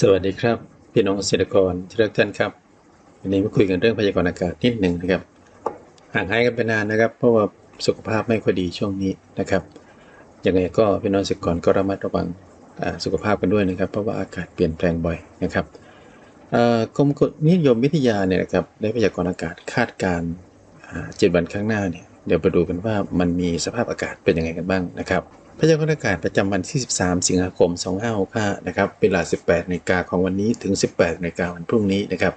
สวัสดีครับ พี่น้องเกษตรกรที่รักท่านครับ วันนี้มาคุยกันเรื่องพยากรณ์อากาศนิดหนึ่งนะครับห่างหายกันไปนานนะครับ เพราะว่าสุขภาพไม่ค่อยดีช่วงนี้นะครับยังไงก็พี่น้องเกษตรกรก็ระมัดระวังสุขภาพกันด้วยนะครับ เพราะว่าอากาศเปลี่ยนแปลงบ่อยนะครับกรมนิยมวิทยาเนี่ยนะครับได้พยากรณ์อากาศคาดการณ์เจ็ดวันข้างหน้าเนี่ยเดี๋ยวไปดูกันว่ามันมีสภาพอากาศเป็นยังไงกันบ้างนะครับ พยากรณ์อากาศประจำวันที่ 13 สิงหาคม 2565 นะครับ เวลา 18นาฬิกาของวันนี้ถึง 18นาฬิกาวันพรุ่งนี้นะครับ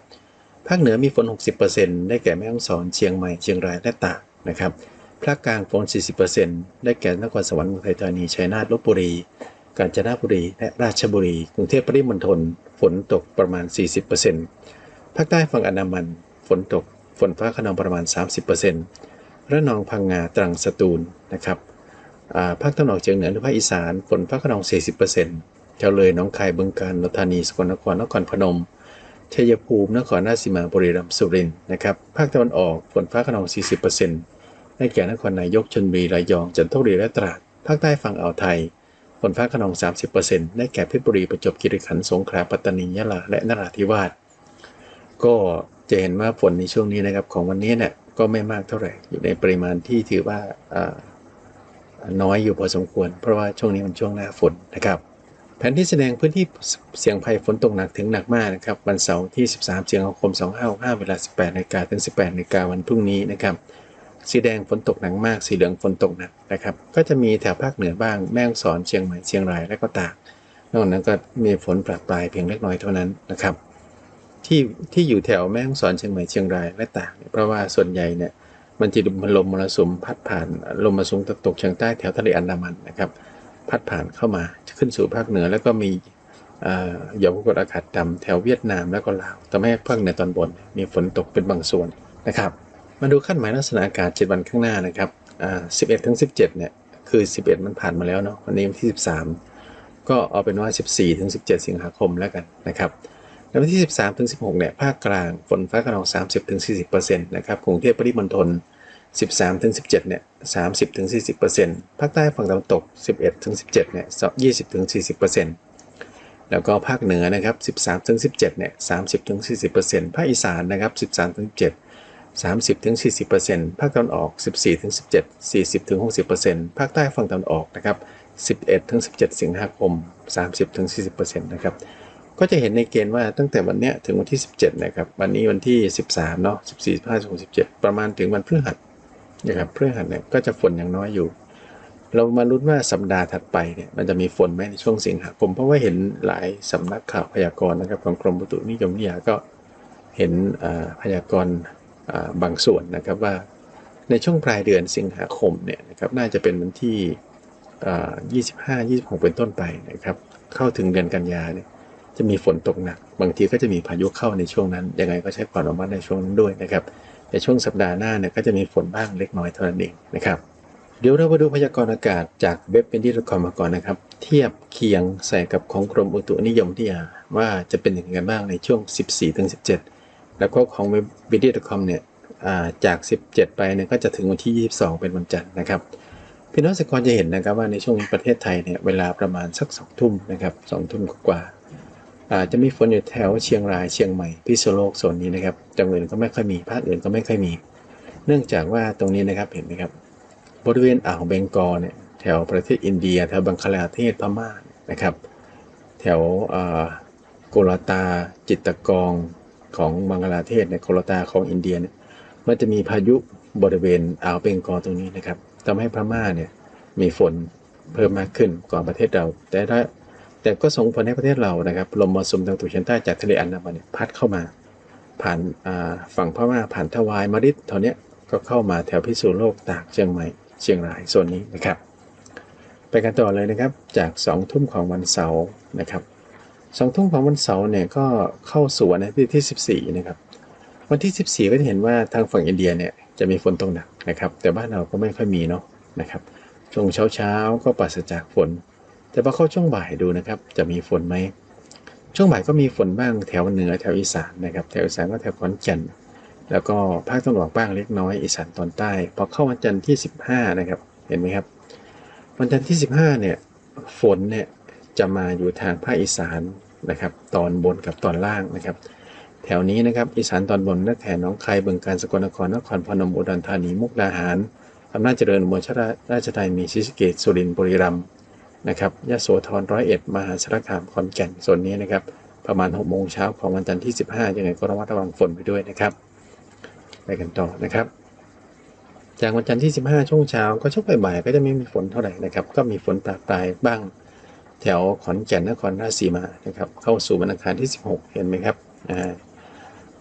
ภาคเหนือมีฝน 60%ได้แก่แม่ฮ่องสอนเชียงใหม่ เชียงราย และตากนะครับ ภาคกลางฝน 40%ได้แก่นครสวรรค์อุทัยธานี ชัยนาท ลบบุรี กาญจนบุรี และราชบุรี กรุงเทพปริมณฑล ฝนตกประมาณ 40%ภาคใต้ฝั่งอันดามัน ฝนตก ฝนฟ้าขนองประมาณ 30%ระนอง พังงา ตรัง สตูล นะครับ ภาคตะวันออกเฉียงเหนือหรือภาคอีสานฝนฟ้าขนอง 40%แถวเลยหน้องคายบึงกาฬนนทธานีสกลนครนครพนมชัยภูมินครราชสีมาบุรีรัมย์สุรินทร์นะครับภาคตะวันออกฝนฟ้าขนอง 40%ได้แก่นครนายกชลบุรีระยองจันทบุรีและตราดภาคใต้ฝั่งอ่าวไทยฝนฟ้าขนอง 30%ได้แก่เพชรบุรีประจวบคีรีขันธ์สงขลาปัตตานียะลาและนราธิวาสก็จะเห็นว่าฝนในช่วงนี้นะครับของวันนี้เนี่ยก็ไม่มากเท่าไหร่อยู่ในปริมาณที่ถือว่า น้อยอยู่พอสมควร เพราะว่าช่วงนี้มันช่วงหน้าฝนนะครับ แผนที่แสดงพื้นที่เสี่ยงภัยฝนตกหนักถึงหนักมากนะครับ วันเสาร์ที่ 13สิงหาคม2565เวลา 18นาฬิกาถึง 18นาฬิกาวันพรุ่งนี้นะครับ สีแดงฝนตกหนักมาก สีเหลืองฝนตกหนักนะครับ ก็จะมีแถวภาคเหนือบ้างแม่ฮ่องสอนเชียงใหม่เชียงรายและก็ตากนอกนั้นก็มีฝนปรับปรายเพียงเล็กน้อยเท่านั้นนะครับ ที่ที่อยู่แถวแม่ฮ่องสอนเชียงใหม่เชียงรายและตากเพราะว่าส่วนใหญ่เนี่ย มันจะมีลมมรสุมพัดผ่านลมมรสุมตะวันตกเฉียงใต้แถวทะเลอันดามันนะครับพัดผ่านเข้ามาขึ้นสู่ภาคเหนือแล้วก็มีเอ่อหย่อมความกดอากาศต่ำแถวเวียดนามแล้วก็ลาวทำให้ภาคเหนือตอนบน มีฝนตกเป็นบางส่วนนะครับ มาดูขั้นหมายลักษณะอากาศ 7 วันข้างหน้านะครับอ่า11ถึง17เนี่ยคือ 11 มันผ่านมาแล้วเนาะวันนี้วันที่ 13 ก็เอาเป็นว่า 14ถึง17 สิงหาคมแล้วกันนะครับ แล้ววันที่ 13ถึง16 เนี่ย ภาคกลางฝนฟ้าขนอง 30ถึง40%นะครับ กรุงเทพปริมณฑล 13ถึง17 เนี่ย 30ถึง40%ภาคใต้ฝั่งตะวันตก 11ถึง17 เนี่ย 20ถึง40%แล้วก็ภาคเหนือนะครับ 13ถึง17 เนี่ย 30ถึง40%ภาคอีสานนะครับ 13ถึง7 30ถึง40%ภาคตะวันออก 14ถึง17 40ถึง60%ภาคใต้ฝั่งตะวันออกนะครับ 11ถึง17 สิงหาคม 30ถึง40%นะครับ ก็จะเห็นในเกณฑ์ว่าตั้งแต่วันเนี้ยถึงวันที่ 17 นะครับ วันนี้วันที่ 13 เนาะ 14 15 16 17 ประมาณถึงวันพฤหัสนะครับพฤหัสเนี่ยก็จะฝนอย่างน้อยอยู่ เรามาลุ้นว่าสัปดาห์ถัดไปเนี่ยมันจะมีฝนไหมในช่วงสิงหาคมเพราะว่าเห็นหลายสำนักข่าวพยากรณ์นะครับของกรมอุตุนิยมวิทยาก็เห็นพยากรณ์บางส่วนนะครับว่าในช่วงปลายเดือนสิงหาคมเนี่ยนะครับน่าจะเป็นวันที่อ่า25 26 เป็นต้นไปนะครับเข้าถึงเดือนกันยาเนี่ย จะมีฝนตกหนัก บางทีก็จะมีพายุเข้าในช่วงนั้น ยังไงก็ใช้ความระมัดในช่วงนั้นด้วยนะครับ ในช่วงสัปดาห์หน้าเนี่ยก็จะมีฝนบ้างเล็กน้อยเท่านั้นเองนะครับ เดี๋ยวเรามาดูพยากรณ์อากาศจากเว็บเป็นที่รคอมมาก่อนนะครับ เทียบเคียงใส่กับของกรมอุตุนิยมวิทยาว่าจะเป็นอย่างไรบ้างในช่วง 14ถึง17 แล้วก็ของเว็บวิดีโอคอมเนี่ยาจาก 17 ไปเนี่ยก็จะถึงวันที่ 22 เป็นวันจันทร์นะครับพี่น้องเกษตรจะเห็นนะครับว่าในช่วงประเทศไทยเนี่ยเวลาประมาณสักสองทุ่มนะครับสองทุ่มกว่า อาจจะมีฝนอยู่แถวเชียงรายเชียงใหม่พิษณุโลกโซนนี้นะครับจังหวัดอื่นก็ไม่ค่อยมีภาคอื่นก็ไม่ค่อยมี เนื่องจากว่าตรงนี้นะครับเห็นไหมครับ บริเวณอ่าวเบงกอลเนี่ยแถวประเทศอินเดียแถวบังคลาเทศพม่านะครับ แถวอ่าโกลาตาจิตตกองของบังคลาเทศเนี่ยโกลาตาของอินเดียเนี่ยมันจะมีพายุบริเวณอ่าวเบงกอลตรงนี้นะครับทำให้พม่าเนี่ยมีฝนเพิ่มมากขึ้นกว่าประเทศเรา แต่ถ้า แต่ก็ส่งผลให้ประเทศเรานะครับลมมรสุมตะวันตกเฉียงใต้จากทะเลอันดามันเนี่ยพัดเข้ามา ผ่านฝั่งพม่าผ่านทวายมาริดเท่าเนี้ยก็เข้ามาแถวพิษณุโลกตากเชียงใหม่เชียงรายโซนนี้นะครับ ไปกันต่อเลยนะครับจาก2องทุ่มของวันเสาร์นะครับสองทุ่มของวันเสาร์เนี่ยก็เข้าสู่วันอาทิตย์ที่ 14 นะครับ วันที่ 14 ก็จะเห็นว่าทางฝั่งอินเดียเนี่ยจะมีฝนตกหนักนะครับ แต่บ้านเราก็ไม่ค่อยมีเนาะนะครับช่วงเช้าเช้าๆก็ปราศจากฝน แต่พอเข้าช่วงบ่ายดูนะครับ จะมีฝนไหมช่วงบ่ายก็มีฝนบ้างแถวเหนือแถวอีสานนะครับ แถวอีสานก็แถวขอนแก่นแล้วก็ภาคตะวันออกบ้างเล็กน้อยอีสานตอนใต้พอเข้าวันจันทร์ที่ 15 นะครับ เห็นไหมครับ วันจันทร์ที่ 15 เนี่ยฝนเนี่ยจะมาอยู่ทางภาคอีสานนะครับ ตอนบนกับตอนล่างนะครับ แถวนี้นะครับอีสานตอนบนนักแข่น้องคายบึงการสกลนครนครพนมอุดรธานีมุกดาหารอำนาจเจริญอุบลราชธานีศรีสะเกษสุรินทร์บุรีรัมย์ นะครับยโสธรร้อยเอ็ดมหาสารคามขอนแก่นโซนนี้นะครับ ประมาณ6โมงเช้าของวันจันทร์ที่ 15 ยังไงก็ระมัดระวังฝนไปด้วยนะครับ ไปกันต่อนะครับ จากวันจันทร์ที่ 15 ช่วงเช้าก็ช่วงบ่ายๆก็จะไม่มีฝนเท่าไหร่นะครับ ก็มีฝนปรปรายบ้าง แถวขอนแก่นนครราชสีมานะครับ เข้าสู่วันอังคารที่ 16 เห็นไหมครับอ่า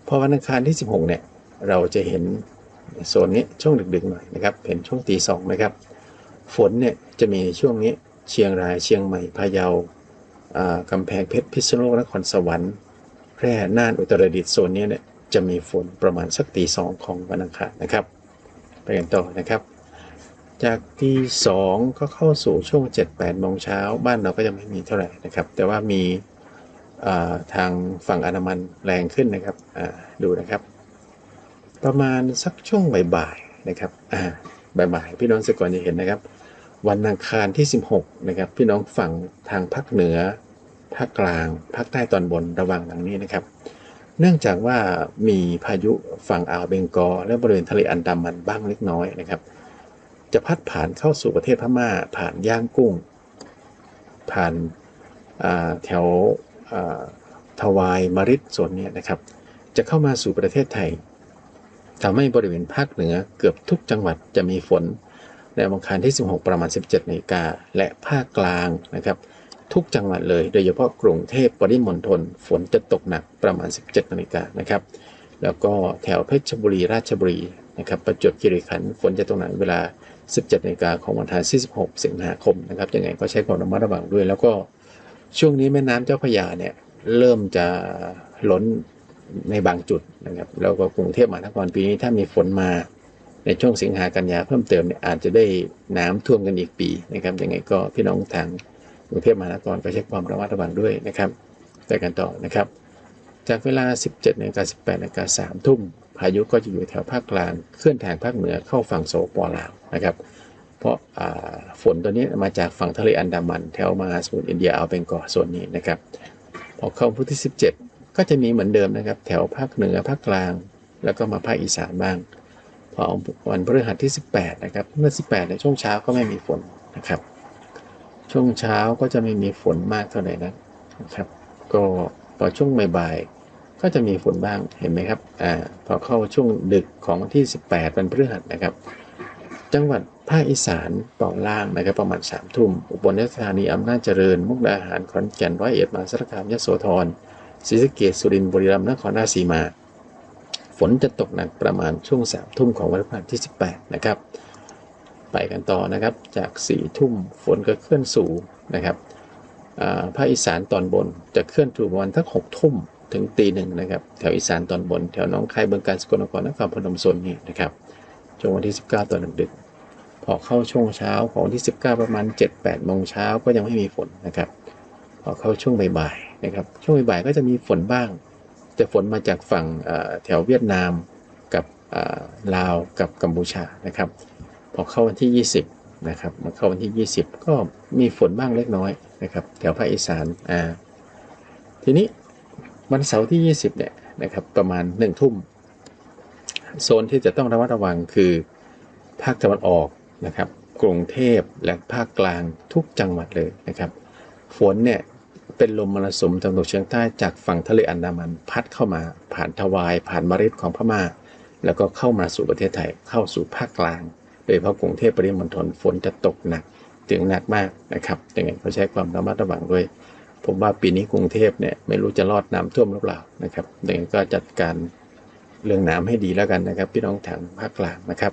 พอวันอังคารที่ 16 เนี่ย เราจะเห็นโซนนี้ช่วงดึกๆหน่อยนะครับ เห็นช่วงตีสองนะครับ ฝนเนี่ยจะมีช่วงนี้ เชียงราย เชียงใหม่ พะเยากำแพงเพชร พิษณุโลก นครสวรรค์ แพร่น่าน อุตรดิตถ์โซนนี้เนี่ย จะมีฝนประมาณสักตีสองของวันอังคารนะครับ ไปกันต่อนะครับ จากที่สองก็เข้าสู่ช่วง 7-8โมงเช้า บ้านเราก็จะไม่มีเท่าไหร่นะครับ แต่ว่ามีทางฝั่งอันามันแรงขึ้นนะครับ ดูนะครับ ประมาณสักช่วงบ่ายๆนะครับบ่ายๆพี่น้องสกลจะเห็นนะครับ วันอังคารที่ 16 นะครับ พี่น้องฝั่งทางภาคเหนือ ภาคกลาง ภาคใต้ตอนบนระวังดังนี้นะครับ เนื่องจากว่ามีพายุฝั่งอ่าวเบงกอ และบริเวณทะเลอันดามันบ้างเล็กน้อยนะครับ จะพัดผ่านเข้าสู่ประเทศพม่า ผ่านย่างกุ้ง ผ่านาแถวทวายมาริดส่วนเนี้ยนะครับ จะเข้ามาสู่ประเทศไทยทำให้บริเวณภาคเหนือเกือบทุกจังหวัดจะมีฝน ในวันอังคารที่ 16 ประมาณ 17นาฬิกาและภาคกลางนะครับ ทุกจังหวัดเลย โดยเฉพาะกรุงเทพปริมณฑลฝนจะตกหนักประมาณ 17นาฬิกานะครับ แล้วก็แถวเพชรบุรีราชบุรีนะครับประจวบคีรีขันธ์ฝนจะตกหนักเวลา 17นาฬิกาของวันอังคารที่ 16 สิงหาคมนะครับยังไงก็ใช้ความระมัดระวังด้วย แล้วก็ช่วงนี้แม่น้ำเจ้าพระยาเนี่ยเริ่มจะล้นในบางจุดนะครับแล้วก็กรุงเทพมหานครปีนี้ถ้ามีฝนมา ในช่วงสิงหากันยาเพิ่มเติมเนี่ยอาจจะได้น้ำท่วมกันอีกปีนะครับยังไงก็พี่น้องทางกรุงเทพมหานครก็ใช้ความระมัดระวังด้วยนะครับไปกันต่อนะครับ จากเวลา 17นาฬิกา18นาฬิกา3ทุ่มพายุก็จะอยู่แถวภาคกลางเคลื่อนทางภาคเหนือเข้าฝั่งโซปอลาวนะครับ เพราะาฝนตัวนี้มาจากฝั่งทะเลอันดามันแถวมหาสมุทรอินเดียเอาเป็นเกาะส่วนนี้นะครับพอเข้าพุทที่ 17 ก็จะมีเหมือนเดิมนะครับ แถวภาคเหนือภาคกลาง แล้วก็มาภาคอีสานบ้าง พอวันพฤหัสที่ 18 นะครับเมื่อ18 ในช่วงเช้าก็ไม่มีฝนนะครับ ช่วงเช้าก็จะไม่มีฝนมากเท่าไหร่นักนะครับ ก็พอช่วงบ่ายก็จะมีฝนบ้างเห็นไหมครับอ่าพอเข้าช่วงดึกของวันที่ 18 วันพฤหัสนะครับ จังหวัดภาคอีสานตอนล่างนะครับประมาณ3ทุ่มอุบลราชธานีอำนาจเจริญ มุกดาหารขอนแก่นร้อยเอ็ดมหาสารคามยโสธรศรีสะเกษสุรินทร์บุรีรัมย์นครราชสีมา ฝนจะตกหนักประมาณช่วงสามทุ่มของวันพฤหัสที่ 18 นะครับ ไปกันต่อนะครับ จาก4ี่ทุ่มฝนก็เคลื่อนสู่นะครับภาคอีสานตอนบนจะเคลื่อนสู่ประมาณทั้งหกทุ่มถึงตีหนึ่งนะครับ แถวอีสานตอนบน แถวหน้องคายเบืองการสกลนครนครพนมโซนนี้นะครับช่วงวันที่ 19ตอนดึกพอเข้าช่วงเช้าของวันที่ 19 ประมาณ 7-8โมงเช้าก็ยังไม่มีฝนนะครับ พอเข้าช่วงบ่ายๆนะครับ ช่วงบ่ายๆก็จะมีฝนบ้าง แต่ฝนมาจากฝั่งแถวเวียดนามกับลาวกับกัมพูชานะครับ พอเข้าวันที่ 20นะครับมาเข้าวันที่ 20 ก็มีฝนบ้างเล็กน้อยนะครับ แถวภาคอีสานอ่าทีนี้วันเสาร์ที่ 20เนี่ยนะครับประมาณ1ทุ่มโซนที่จะต้องระมัดระวังคือภาคตะวันออกนะครับ กรุงเทพและภาคกลางทุกจังหวัดเลยนะครับ ฝนเนี่ย เป็นลมมรสุมตะวันตกเฉียงใต้จากฝั่งทะเลอันดามันพัดเข้ามา ผ่านทวายผ่านมาริดของพม่า แล้วก็เข้ามาสู่ประเทศไทยเข้าสู่ภาคกลาง โดยเฉพาะกรุงเทพปริมณฑลฝนจะตกหนักถึงหนักมากนะครับยังไงก็ใช้ความระมัดระวังด้วย ผมว่าปีนี้กรุงเทพเนี่ยไม่รู้จะรอดน้ำท่วมหรือเปล่านะครับยังไงก็จัดการเรื่องน้ำให้ดีแล้วกันนะครับ พี่น้องทางภาคกลางนะครับ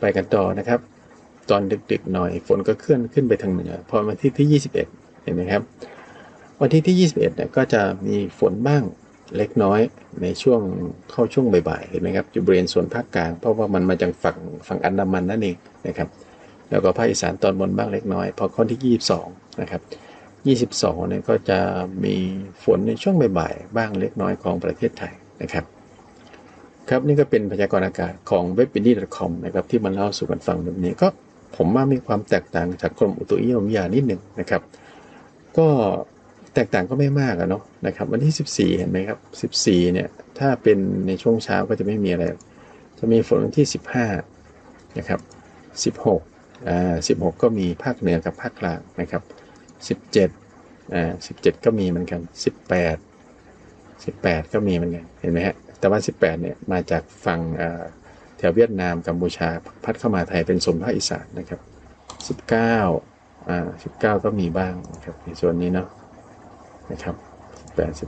ไปกันต่อนะครับ ตอนดึกๆหน่อยฝนก็เคลื่อนขึ้นไปทางเหนือพอวันที่ที่ 21 เห็นไหมครับ วันที่ที่ 21เนี่ยก็จะมีฝนบ้างเล็กน้อยในช่วงเข้าช่วงบ่ายๆเห็นไหมครับอยู่บริเวณส่วนภาคกลาง เพราะว่ามันมาจากฝั่งฝั่งอันดามันนั่นเองนะครับ แล้วก็ภาคอีสานตอนบนบ้างเล็กน้อย พอข้อที่ 22 นะครับ 22เนี่ยก็จะมีฝนในช่วงบ่ายๆบ้างเล็กน้อยของประเทศไทยนะครับ ครับนี่ก็เป็นพยากรณ์อากาศของเว็บ i n d i c o m นะครับที่มันเล่าสู่กันฟังแบบนี้ก็ผมว่ามีความแตกต่างจากกรมอุตุนิยมวิทยานิดหนึ่งนะครับ ก็ แตกต่างก็ไม่มากอะเนาะนะครับวันที่ 14 เห็นไหมครับ 14 เนี่ย ถ้าเป็นในช่วงเช้าก็จะไม่มีอะไร จะมีฝนวันที่ 15 นะครับ 16 อ่า 16 ก็มีภาคเหนือกับภาคกลางนะครับ 17 อ่า 17 ก็มีเหมือนกัน 18 18 ก็มีเหมือนกัน เห็นไหมฮะ แต่ว่า 18 เนี่ย มาจากฝั่งอ่าแถวเวียดนามกัมพูชาพัดเข้ามาไทยเป็นโซนภาคอีสานนะครับ 19 อ่า 19 ก็มีบ้างนะครับในส่วนนี้เนาะ นะครับ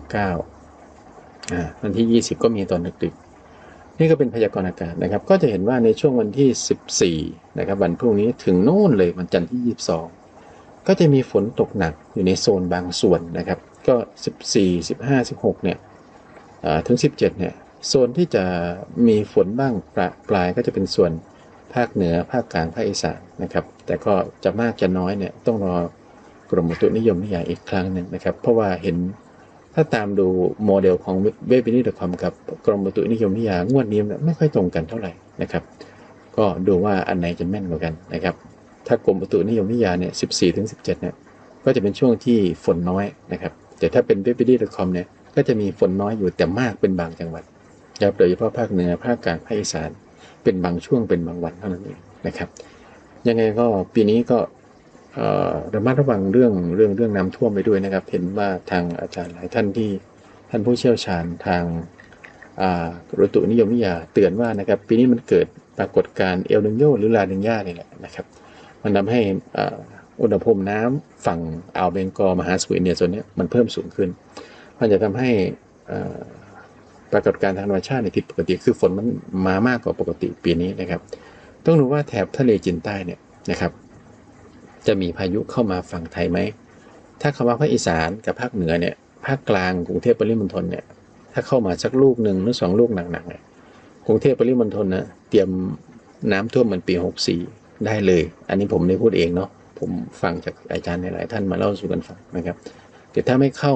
89อ่าวันที่20ก็มีตอนดึกๆ นี่ก็เป็นพยากรณ์อากาศนะครับ ก็จะเห็นว่าในช่วงวันที่14นะครับวันพรุ่งนี้ถึงโน่นเลยวันจันทร์ที่22ก็จะมีฝนตกหนักอยู่ในโซนบางส่วนนะครับ ก็14 15 16เนี่ยอ่าถึง17เนี่ยโซนที่จะมีฝนบ้างประปลายก็จะเป็นส่วนภาคเหนือภาคกลางภาคอีสานนะครับ แต่ก็จะมากจะน้อยเนี่ยต้องรอ กรมอุตุนิยมวิทยาอีกครั้งหนึ่งนะครับ เพราะว่าเห็นถ้าตามดูโมเดลของเว็บนี้ดความกับกรมอุตุนิยมวิทยางวดนี้ไม่ค่อยตรงกันเท่าไหร่นะครับ ก็ดูว่าอันไหนจะแม่นกว่ากันนะครับ ถ้ากรมอุตุนิยมวิทยาเนี่ย14ถึง17เจ็ดเนี่ยก็จะเป็นช่วงที่ฝนน้อยนะครับ แต่ถ้าเป็นเว็บนี้ดความเนี่ยก็จะมีฝนน้อยอยู่แต่มากเป็นบางจังหวัดนะครับโดยเฉพาะภาคเหนือภาคกลางภาคอีสานเป็นบางช่วงเป็นบางวันเท่านั้นเองนะครับ ยังไงก็ปีนี้ก็ ระมัดระวังเรื่องเรื่องเรื่องน้ำท่วมไปด้วยนะครับ เห็นว่าทางอาจารย์หลายท่านที่ท่านผู้เชี่ยวชาญทางอ่าอุตุนิยมวิทยาเตือนว่านะครับ ปีนี้มันเกิดปรากฏการณ์เอลนิโยหรือลานิญาเนี่ยแหละนะครับ มันทำให้อุณหภูมิน้ำฝั่งอ่าวเบงกอมหาสมุทรอินเดียส่วนนี้มันเพิ่มสูงขึ้น มันจะทำให้ปรากฏการณ์ทางธรรมชาติในผิดปกติคือฝนมันมามากกว่าปกติปีนี้นะครับ ต้องดูว่าแถบทะเลจีนใต้เนี่ยนะครับ จะมีพายุเข้ามาฝั่งไทยไหม ถ้าคำว่าภาคอีสานกับภาคเหนือเนี่ย ภาคกลางกรุงเทพปริมณฑลเนี่ย ถ้าเข้ามาสักลูกหนึ่งหรือสองลูกหนักๆเนี่ย กรุงเทพปริมณฑลนะเตรียมน้ำท่วมเหมือนปี 64 ได้เลย อันนี้ผมไม่พูดเองเนาะ ผมฟังจากอาจารย์หลายๆท่านมาเล่าสู่กันฟังนะครับ แต่ถ้าไม่เข้า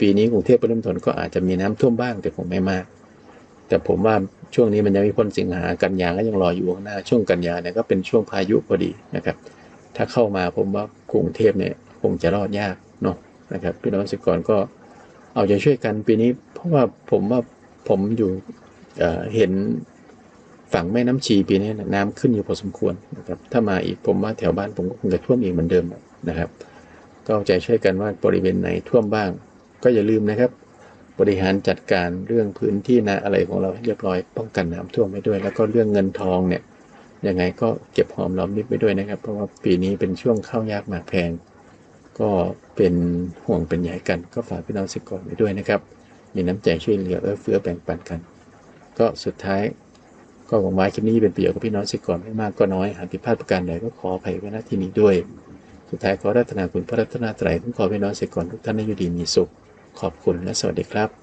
ปีนี้กรุงเทพปริมณฑลก็อาจจะมีน้ำท่วมบ้าง แต่ผมไม่มาก แต่ผมว่าช่วงนี้มันยังไม่พ้นสิงหากันยาก็ยังรออยู่ข้างหน้า ช่วงกันยาเนี่ยก็เป็นช่วงพายุพอดีนะครับ ถ้าเข้ามาผมว่ากรุงเทพเนี่ยคงจะรอดยากเนาะนะครับพี่น้องเกษตรกรก็เอาใจช่วยกันปีนี้ เพราะว่าผมว่าผมอยู่เเห็นฝั่งแม่น้ำชีปีนี้นะน้ำขึ้นอยู่พอสมควรนะครับถ้ามาอีกผมว่าแถวบ้านผมก็คงจะท่วมอีกเหมือนเดิมนะครับ ก็เอาใจช่วยกันว่าบริเวณไหนท่วมบ้าง ก็อย่าลืมนะครับ บริหารจัดการเรื่องพื้นที่นาอะไรของเราให้เรียบร้อยป้องกันน้ำท่วมไว้ด้วย แล้วก็เรื่องเงินทองเนี่ย ยังไงก็เก็บหอมรอมริบไปด้วยนะครับ เพราะว่าปีนี้เป็นช่วงข้าวยากหมากแพง ก็เป็นห่วงเป็นใหญ่กัน ก็ฝากพี่น้องเกษตรกรไว้ด้วยนะครับ มีน้ำใจช่วยเหลือเอื้อเฟื้อแบ่งปันกัน ก็สุดท้ายก็หวังว่าคลิปนี้เป็นประโยชน์กับพี่น้องเกษตรกรไม่มากก็น้อย หากผิดพลาดประการใดก็ขออภัยไว้ณที่นี้ด้วย สุดท้ายขอรัตนาคุณพระรัตนาไตรัยคุ้มครอพี่น้องเกษตรกรทุกท่านให้อยู่ดีมีสุข ขอบคุณและสวัสดีครับ